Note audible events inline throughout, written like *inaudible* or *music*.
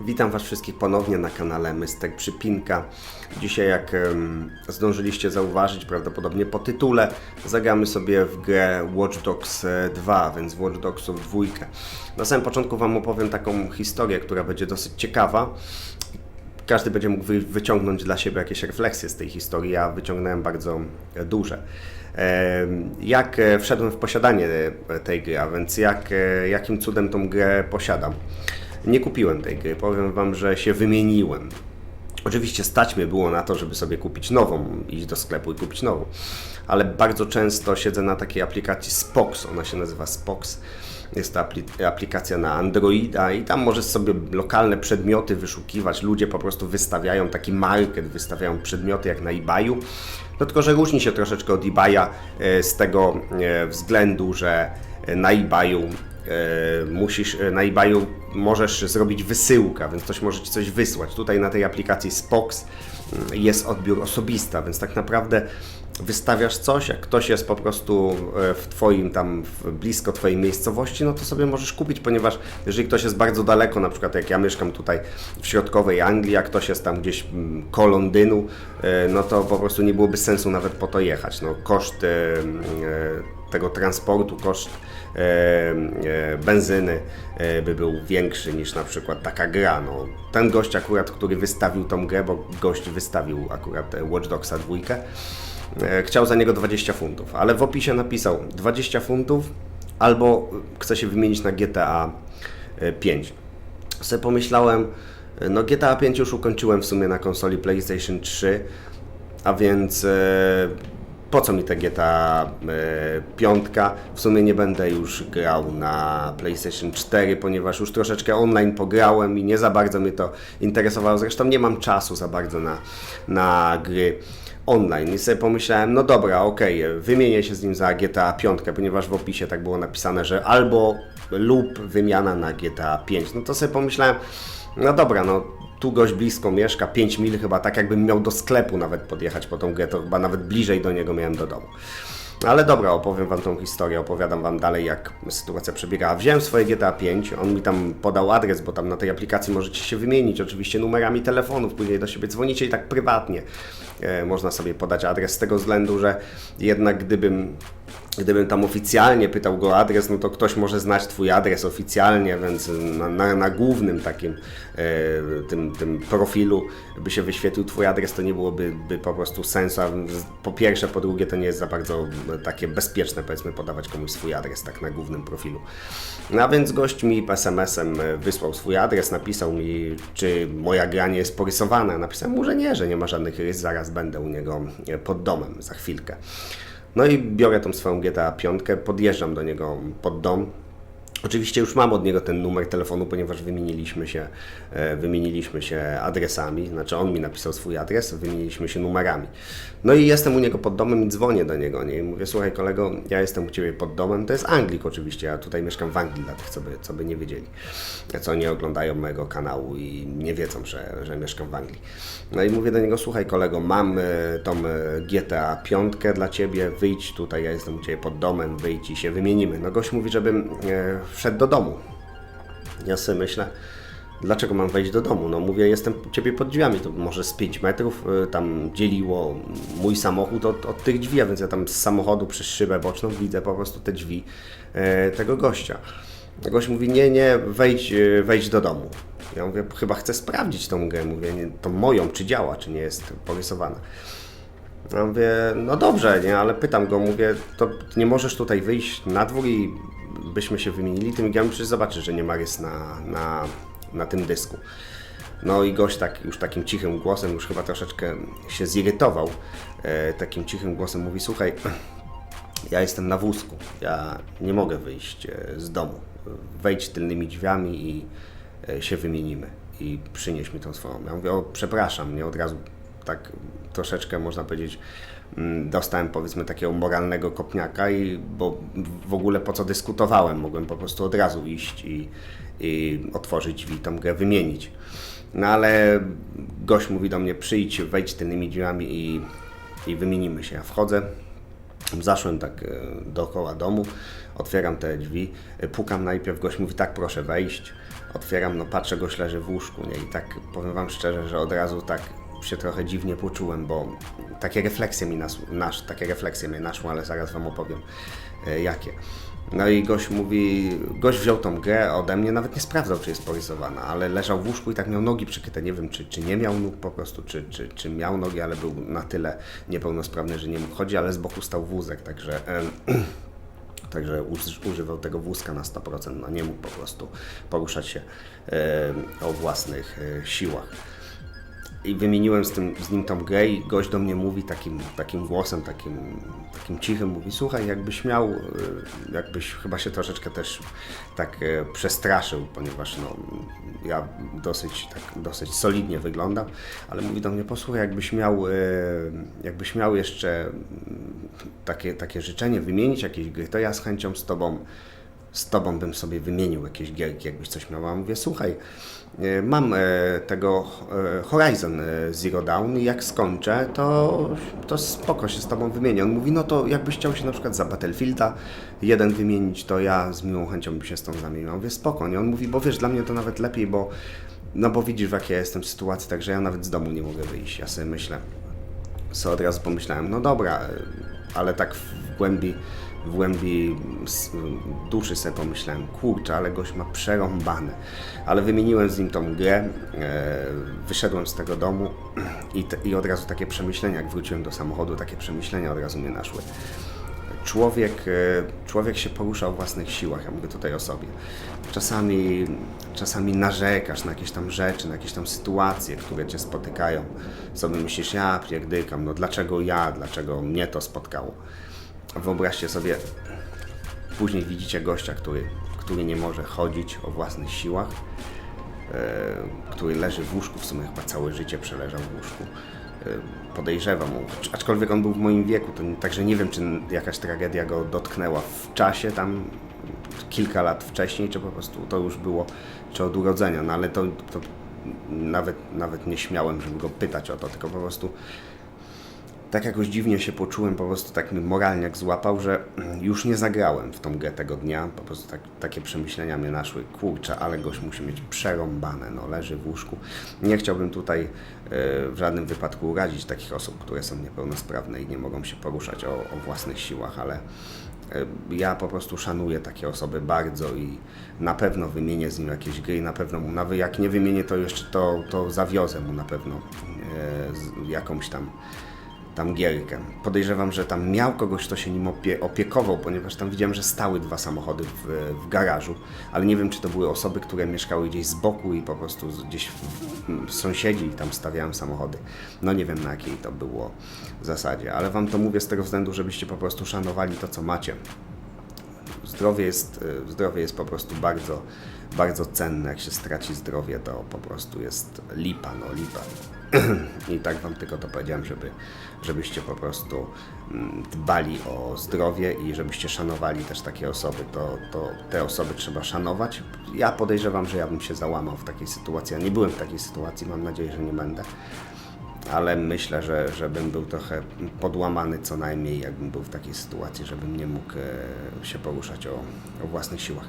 Witam Was wszystkich ponownie na kanale Mystek Przypinka. Dzisiaj, jak zdążyliście zauważyć, prawdopodobnie po tytule, zagramy sobie w grę Watch Dogs e, 2, więc Watch Dogsów dwójkę. Na samym początku Wam opowiem taką historię, która będzie dosyć ciekawa. Każdy będzie mógł wy, wyciągnąć dla siebie jakieś refleksje z tej historii. Ja wyciągnąłem bardzo e, duże. Jak e, wszedłem w posiadanie e, tej gry, a więc jak, e, jakim cudem tą grę posiadam? Nie kupiłem tej gry, powiem Wam, że się wymieniłem. Oczywiście stać mnie było na to, żeby sobie kupić nową, iść do sklepu i kupić nową, ale bardzo często siedzę na takiej aplikacji Spox, ona się nazywa Spox. Jest to apli- aplikacja na Androida i tam możesz sobie lokalne przedmioty wyszukiwać. Ludzie po prostu wystawiają taki market, wystawiają przedmioty jak na eBayu. No tylko, że różni się troszeczkę od eBaya e, z tego e, względu, że na eBayu musisz, e, na eBayu możesz zrobić wysyłkę, więc ktoś może Ci coś wysłać. Tutaj na tej aplikacji Spox mm, jest odbiór osobista, więc tak naprawdę wystawiasz coś, jak ktoś jest po prostu e, w Twoim tam, w, blisko Twojej miejscowości, no to sobie możesz kupić, ponieważ jeżeli ktoś jest bardzo daleko, na przykład jak ja mieszkam tutaj w środkowej Anglii, jak ktoś jest tam gdzieś mm, koło Londynu, e, no to po prostu nie byłoby sensu nawet po to jechać. No, koszt e, tego transportu, koszt benzyny by był większy niż na przykład taka gra. No, ten gość akurat, który wystawił tą grę, bo gość wystawił akurat Watch Dogsa dwójkę, chciał za niego 20 funtów, ale w opisie napisał 20 funtów albo chce się wymienić na GTA e, 5. Sobie pomyślałem, e, no GTA 5 już ukończyłem w sumie na konsoli PlayStation 3, a więc e, po co mi ta GTA e, 5? W sumie nie będę już grał na PlayStation 4, ponieważ już troszeczkę online pograłem i nie za bardzo mnie to interesowało. Zresztą nie mam czasu za bardzo na, na gry online. I sobie pomyślałem, no dobra, okej, wymienię się z nim za GTA 5, ponieważ w opisie tak było napisane, że albo lub wymiana na GTA 5. No to sobie pomyślałem, no dobra, no tu gość blisko mieszka, 5 mil chyba, tak jakbym miał do sklepu nawet podjechać po tą grę, chyba nawet bliżej do niego miałem do domu. Ale dobra, opowiem Wam tą historię, opowiadam Wam dalej, jak sytuacja przebiegała. Wziąłem swoje GTA 5, on mi tam podał adres, bo tam na tej aplikacji możecie się wymienić, oczywiście numerami telefonów, później do siebie dzwonicie i tak prywatnie e, można sobie podać adres, z tego względu, że jednak gdybym Gdybym tam oficjalnie pytał go o adres, no to ktoś może znać Twój adres oficjalnie, więc na, na, na głównym takim e, tym, tym profilu by się wyświetlił Twój adres, to nie byłoby by po prostu sensu. Po pierwsze, po drugie, to nie jest za bardzo takie bezpieczne, powiedzmy, podawać komuś swój adres tak na głównym profilu. No a więc gość mi SMS-em e, wysłał swój adres, napisał mi, czy moja gra nie jest porysowana. Napisałem mu, że nie, że nie ma żadnych rys, zaraz będę u niego e, pod domem za chwilkę. No i biorę tą swoją GTA 5, podjeżdżam do niego pod dom. Oczywiście już mam od niego ten numer telefonu, ponieważ wymieniliśmy się, e, wymieniliśmy się adresami, znaczy on mi napisał swój adres, wymieniliśmy się numerami. No i jestem u niego pod domem i dzwonię do niego nie? i mówię, słuchaj kolego, ja jestem u Ciebie pod domem, to jest Anglik oczywiście, ja tutaj mieszkam w Anglii dla tych, co by, co by nie wiedzieli, co nie oglądają mojego kanału i nie wiedzą, że, że mieszkam w Anglii. No i mówię do niego, słuchaj kolego, mam e, tą e, GTA 5 dla Ciebie, wyjdź tutaj, ja jestem u Ciebie pod domem, wyjdź i się wymienimy. No gość mówi, żebym wszedł do domu. Ja sobie myślę, dlaczego mam wejść do domu? No mówię, jestem Ciebie pod drzwiami, to może z 5 metrów y, tam dzieliło mój samochód od, od tych drzwi, a więc ja tam z samochodu przez szybę boczną widzę po prostu te drzwi e, tego gościa. Gość mówi, nie, nie, wejdź, y, wejdź do domu. Ja mówię, chyba chcę sprawdzić tą grę, mówię, nie, tą moją, czy działa, czy nie jest porysowana. Ja mówię, no dobrze, nie, ale pytam go, mówię, to nie możesz tutaj wyjść na dwór i byśmy się wymienili tym grami, przecież zobaczysz, że nie ma rys na, na, na tym dysku. No i gość tak, już takim cichym głosem, już chyba troszeczkę się zirytował, e, takim cichym głosem mówi, słuchaj, *clears throat* ja jestem na wózku, ja nie mogę wyjść e, z domu. Wejdź tylnymi drzwiami i e, się wymienimy i przynieś mi tą swoją. Ja mówię, o przepraszam, nie od razu tak troszeczkę można powiedzieć dostałem powiedzmy takiego moralnego kopniaka i bo w ogóle po co dyskutowałem, mogłem po prostu od razu iść i, i otworzyć drzwi, tą grę wymienić. No ale gość mówi do mnie przyjdź, wejdź tylnymi drzwiami i, i wymienimy się. Ja wchodzę, Zaszłem tak e, dookoła domu, otwieram te drzwi, e, pukam najpierw, gość mówi tak proszę wejść, otwieram, no patrzę, gość leży w łóżku, nie? I tak powiem wam szczerze, że od razu tak się trochę dziwnie poczułem, bo takie refleksje mi nas, nasz, takie refleksje mnie naszły, ale zaraz wam opowiem e, jakie. No i gość mówi, gość wziął tą grę ode mnie, nawet nie sprawdzał, czy jest porysowana, ale leżał w łóżku i tak miał nogi przykryte. Nie wiem, czy, czy nie miał nóg po prostu, czy, czy, czy miał nogi, ale był na tyle niepełnosprawny, że nie mógł chodzić, ale z boku stał wózek, także... *clears throat* Także uż- używał tego wózka na 100%, no nie mógł po prostu poruszać się o własnych e, siłach. I wymieniłem z, tym, z nim tą grę i gość do mnie mówi takim, takim głosem, takim, takim cichym, mówi słuchaj, jakbyś miał, e, jakbyś chyba się troszeczkę też tak e, przestraszył, ponieważ no, ja dosyć, tak, dosyć solidnie wyglądam, ale mówi do mnie, posłuchaj, jakbyś miał, e, jakbyś miał jeszcze mm, takie, takie życzenie, wymienić jakieś gry, to ja z chęcią z Tobą, z Tobą bym sobie wymienił jakieś gierki, jakbyś coś miał. A mówię, słuchaj, e, mam e, tego e, Horizon Zero Dawn i jak skończę, to, to spoko się z Tobą wymienię. On mówi, no to jakbyś chciał się na przykład za Battlefielda jeden wymienić, to ja z miłą chęcią bym się z tą zamienił. Mówię, spoko, nie? On mówi, bo wiesz, dla mnie to nawet lepiej, bo no bo widzisz w jakiej ja jestem sytuacji, także ja nawet z domu nie mogę wyjść. Ja sobie myślę, co od razu pomyślałem, no dobra, ale tak w głębi, w głębi duszy sobie pomyślałem, kurczę, ale gość ma przerąbane. Ale wymieniłem z nim tą grę, e, wyszedłem z tego domu i, te, i od razu takie przemyślenia, jak wróciłem do samochodu, takie przemyślenia od razu mnie naszły. Człowiek, e, człowiek się porusza o własnych siłach, ja mówię tutaj o sobie. Czasami, czasami narzekasz na jakieś tam rzeczy, na jakieś tam sytuacje, które cię spotykają. Sobie myślisz, ja pierdykam, no dlaczego ja, dlaczego mnie to spotkało. Wyobraźcie sobie, później widzicie gościa, który, który nie może chodzić o własnych siłach, e, który leży w łóżku, w sumie chyba całe życie przeleżał w łóżku. E, Podejrzewam, acz- aczkolwiek on był w moim wieku, to także nie wiem, czy jakaś tragedia go dotknęła w czasie, tam kilka lat wcześniej, czy po prostu to już było, czy od urodzenia, no ale to, to nawet, nawet nie śmiałem, żeby go pytać o to, tylko po prostu tak jakoś dziwnie się poczułem, po prostu tak mnie moralniak złapał, że już nie zagrałem w tą grę tego dnia. Po prostu tak, takie przemyślenia mnie naszły. Kurczę, ale gość musi mieć przerąbane, no leży w łóżku. Nie chciałbym tutaj e, w żadnym wypadku urazić takich osób, które są niepełnosprawne i nie mogą się poruszać o, o własnych siłach, ale e, ja po prostu szanuję takie osoby bardzo i na pewno wymienię z nim jakieś gry, na pewno mu, nawet jak nie wymienię, to jeszcze to, to zawiozę mu na pewno e, jakąś tam tam gierkę. Podejrzewam, że tam miał kogoś, kto się nim opie opiekował, ponieważ tam widziałem, że stały dwa samochody w, w garażu, ale nie wiem, czy to były osoby, które mieszkały gdzieś z boku i po prostu gdzieś w, w, sąsiedzi tam stawiałem samochody. No nie wiem, na jakiej to było zasadzie, ale wam to mówię z tego względu, żebyście po prostu szanowali to, co macie zdrowie jest, y, zdrowie jest po prostu bardzo, bardzo cenne. Jak się straci zdrowie, to po prostu jest lipa, no lipa. *clears throat* I tak Wam tylko to powiedziałem, żeby, żebyście po prostu mm, dbali o zdrowie i żebyście szanowali też takie osoby. To, to te osoby trzeba szanować. Ja podejrzewam, że ja bym się załamał w takiej sytuacji. Ja nie byłem w takiej sytuacji, mam nadzieję, że nie będę ale myślę, że, że bym był trochę podłamany co najmniej, jakbym był w takiej sytuacji, żebym nie mógł e, się poruszać o, o własnych siłach.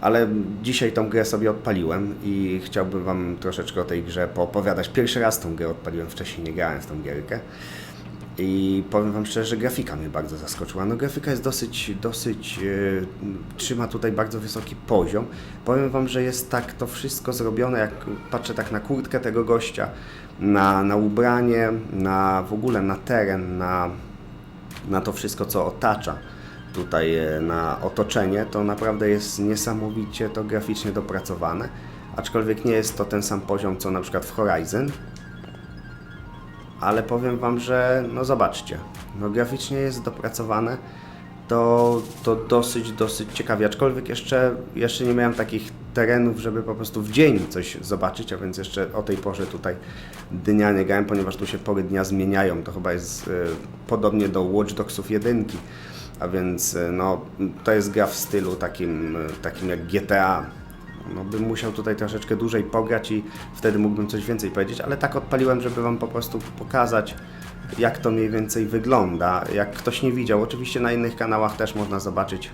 Ale dzisiaj tą grę sobie odpaliłem i chciałbym Wam troszeczkę o tej grze poopowiadać. Pierwszy raz tą grę odpaliłem, wcześniej nie grałem w tą gierkę. I powiem Wam szczerze, że grafika mnie bardzo zaskoczyła. No grafika jest dosyć, dosyć, e, trzyma tutaj bardzo wysoki poziom. Powiem Wam, że jest tak to wszystko zrobione, jak patrzę tak na kurtkę tego gościa, na, na ubranie, na w ogóle na teren, na, na to wszystko, co otacza tutaj, e, na otoczenie, to naprawdę jest niesamowicie to graficznie dopracowane. Aczkolwiek nie jest to ten sam poziom, co na przykład w Horizon, ale powiem Wam, że no zobaczcie, no graficznie jest dopracowane, to, to dosyć, dosyć ciekawie, aczkolwiek jeszcze, jeszcze nie miałem takich terenów, żeby po prostu w dzień coś zobaczyć, a więc jeszcze o tej porze tutaj dnia nie grałem, ponieważ tu się pory dnia zmieniają, to chyba jest e, podobnie do Watch Dogsów 1, a więc e, no, to jest gra w stylu takim, e, takim jak GTA, no bym musiał tutaj troszeczkę dłużej pograć i wtedy mógłbym coś więcej powiedzieć, ale tak odpaliłem, żeby Wam po prostu pokazać, jak to mniej więcej wygląda. Jak ktoś nie widział, oczywiście na innych kanałach też można zobaczyć.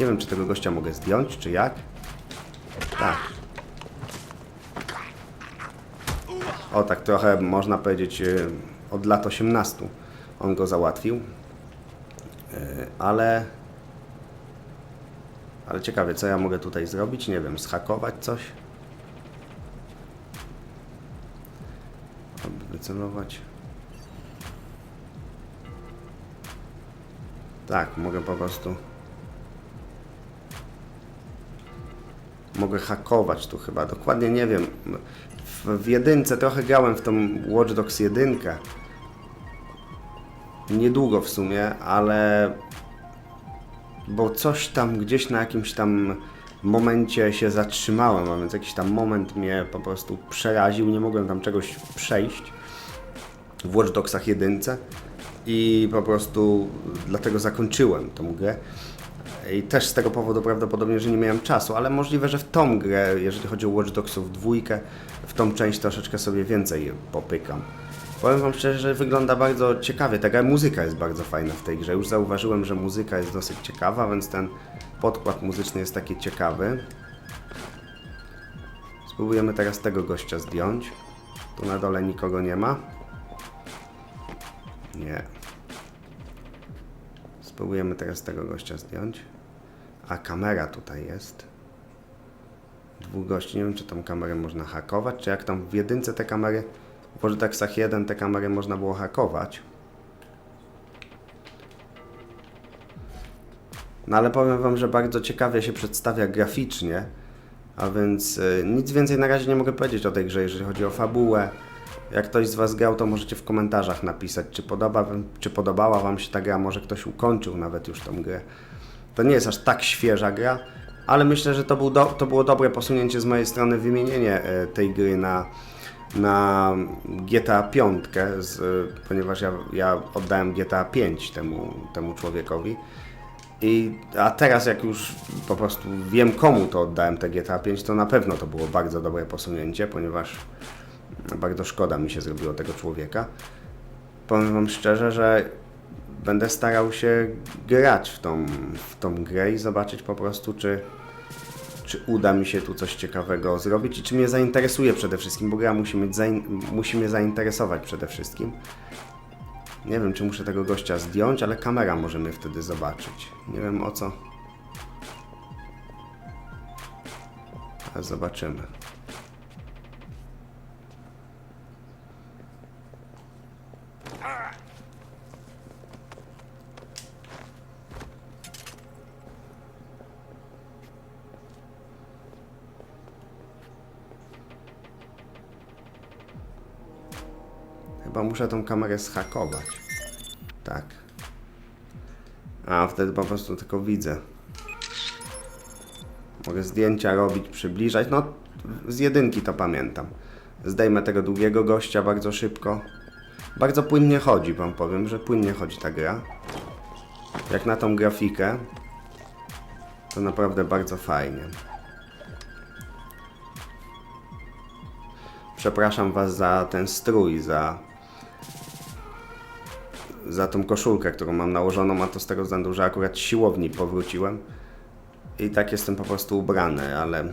Nie wiem, czy tego gościa mogę zdjąć, czy jak. Tak. O, tak trochę można powiedzieć y, od lat 18 on go załatwił. Y, Ale... Ale ciekawie, co ja mogę tutaj zrobić? Nie wiem, zhakować coś? Aby wycelować. Tak, mogę po prostu. Mogę hakować tu chyba. Dokładnie nie wiem. W, w jedynce trochę grałem w tą Watch Dogs 1. Niedługo w sumie, ale. Bo coś tam gdzieś na jakimś tam momencie się zatrzymałem, a więc jakiś tam moment mnie po prostu przeraził. Nie mogłem tam czegoś przejść w Watch Dogsach 1 i po prostu dlatego zakończyłem tą grę. I też z tego powodu prawdopodobnie, że nie miałem czasu, ale możliwe, że w tą grę, jeżeli chodzi o Watch Dogsów dwójkę, w tą część troszeczkę sobie więcej popykam. Powiem Wam szczerze, że wygląda bardzo ciekawie. Taka muzyka jest bardzo fajna w tej grze. Już zauważyłem, że muzyka jest dosyć ciekawa, więc ten podkład muzyczny jest taki ciekawy. Spróbujemy teraz tego gościa zdjąć. Tu na dole nikogo nie ma. Nie. Spróbujemy teraz tego gościa zdjąć. A kamera tutaj jest. Dwóch gości. Nie wiem, czy tą kamerę można hakować, czy jak tam w jedynce te kamery, w Vortexach 1 te kamery można było hakować. No ale powiem Wam, że bardzo ciekawie się przedstawia graficznie. A więc y, nic więcej na razie nie mogę powiedzieć o tej grze, jeżeli chodzi o fabułę. Jak ktoś z Was grał, to możecie w komentarzach napisać, czy, podoba, czy podobała Wam się ta gra. Może ktoś ukończył nawet już tą grę. To nie jest aż tak świeża gra, ale myślę, że to, był do, to było dobre posunięcie z mojej strony wymienienie e, tej gry na, na GTA 5, z, ponieważ ja, ja oddałem GTA 5 temu, temu człowiekowi. I, a teraz jak już po prostu wiem komu to oddałem te GTA 5, to na pewno to było bardzo dobre posunięcie, ponieważ bardzo szkoda mi się zrobiło tego człowieka. Powiem Wam szczerze, że będę starał się grać w tą, w tą grę i zobaczyć po prostu, czy, czy uda mi się tu coś ciekawego zrobić i czy mnie zainteresuje przede wszystkim, bo gra musi, mieć zain- musi mnie zainteresować przede wszystkim. Nie wiem, czy muszę tego gościa zdjąć, ale kamera może mnie wtedy zobaczyć. Nie wiem o co. Ale zobaczymy. Muszę tą kamerę zhakować. Tak. A wtedy po prostu tylko widzę. Mogę zdjęcia robić, przybliżać. No, z jedynki to pamiętam. Zdejmę tego drugiego gościa bardzo szybko. Bardzo płynnie chodzi, wam powiem, że płynnie chodzi ta gra. Jak na tą grafikę, to naprawdę bardzo fajnie. Przepraszam Was za ten strój, za, za tą koszulkę, którą mam nałożoną, a to z tego względu, że akurat siłowni powróciłem i tak jestem po prostu ubrany, ale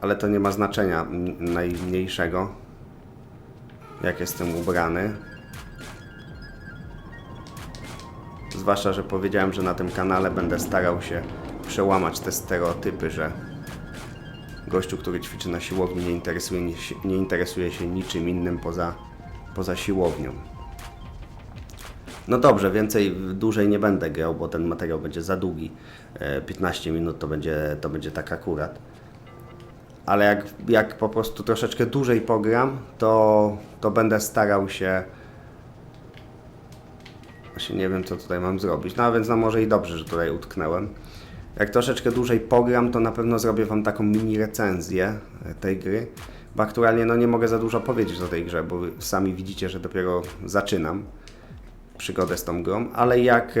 ale to nie ma znaczenia najmniejszego, jak jestem ubrany. Zwłaszcza, że powiedziałem, że na tym kanale będę starał się przełamać te stereotypy, że gościu, który ćwiczy na siłowni, nie interesuje, nie interesuje się niczym innym poza, poza siłownią. No dobrze, więcej, dłużej nie będę grał, bo ten materiał będzie za długi. E, 15 minut to będzie, to będzie tak akurat. Ale jak, jak po prostu troszeczkę dłużej pogram, to, to będę starał się. Właśnie nie wiem, co tutaj mam zrobić. No a więc no może i dobrze, że tutaj utknęłem. Jak troszeczkę dłużej pogram, to na pewno zrobię Wam taką mini recenzję e, tej gry. Bo aktualnie no, nie mogę za dużo powiedzieć o tej grze, bo sami widzicie, że dopiero zaczynam przygodę z tą grą, ale jak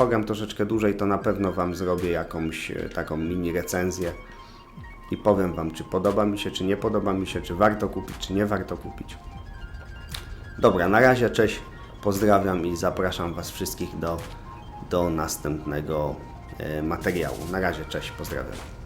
e, troszeczkę dłużej, to na pewno Wam zrobię jakąś e, taką mini recenzję i powiem Wam, czy podoba mi się, czy nie podoba mi się, czy warto kupić, czy nie warto kupić. Dobra, na razie, cześć, pozdrawiam i zapraszam Was wszystkich do, do następnego e, materiału. Na razie, cześć, pozdrawiam.